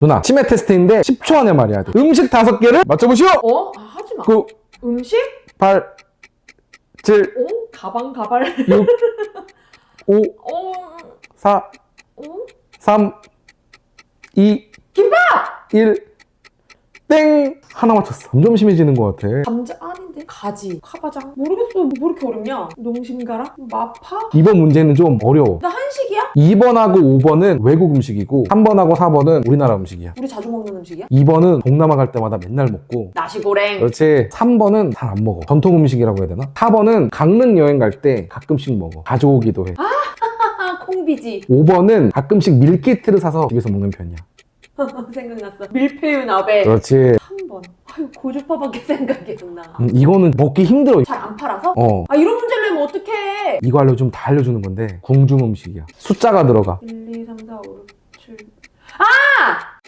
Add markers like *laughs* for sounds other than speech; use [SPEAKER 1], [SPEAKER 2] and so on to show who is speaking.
[SPEAKER 1] 누나 치매 테스트인데 10초 안에 말해야 돼 음식 다섯 개를 맞춰보시오
[SPEAKER 2] 어? 아, 하지 마.
[SPEAKER 1] 9
[SPEAKER 2] 음식?
[SPEAKER 1] 8 7
[SPEAKER 2] 어? 가방, 가발.
[SPEAKER 1] 6 5
[SPEAKER 2] 어?
[SPEAKER 1] 4
[SPEAKER 2] 어?
[SPEAKER 1] 3 2
[SPEAKER 2] 김밥!
[SPEAKER 1] 1 땡! 하나 맞췄어. 점점 심해지는 것 같아.
[SPEAKER 2] 감자 아닌데? 가지. 카바장. 모르겠어. 뭐 이렇게 어렵냐? 농심가락? 마파?
[SPEAKER 1] 이번 문제는 좀 어려워.
[SPEAKER 2] 나 한식이야?
[SPEAKER 1] 2번하고 5번은 외국 음식이고 3번하고 4번은 우리나라 음식이야.
[SPEAKER 2] 우리 자주 먹는 음식이야?
[SPEAKER 1] 2번은 동남아 갈 때마다 맨날 먹고
[SPEAKER 2] 나시고랭.
[SPEAKER 1] 그렇지 3번은 잘 안 먹어 전통 음식이라고 해야 되나? 4번은 강릉 여행 갈 때 가끔씩 먹어 가져오기도 해
[SPEAKER 2] 아, *laughs* 콩비지.
[SPEAKER 1] 5번은 가끔씩 밀키트를 사서 집에서 먹는 편이야 *laughs*
[SPEAKER 2] 생각났어. 밀푀유 나베.
[SPEAKER 1] 그렇지
[SPEAKER 2] 3번. 아유, 고주파밖에 *laughs* 생각이 안 나.
[SPEAKER 1] 음, 이거는 먹기 힘들어
[SPEAKER 2] 잘 안 팔아서?
[SPEAKER 1] 어
[SPEAKER 2] 아, 이런 문제를 내면 어떡해.
[SPEAKER 1] 이거 알려주면 다 알려주는 건데 궁중 음식이야 숫자가 들어가
[SPEAKER 2] 1, 2, 3, 4, 5, 6, 7. 아!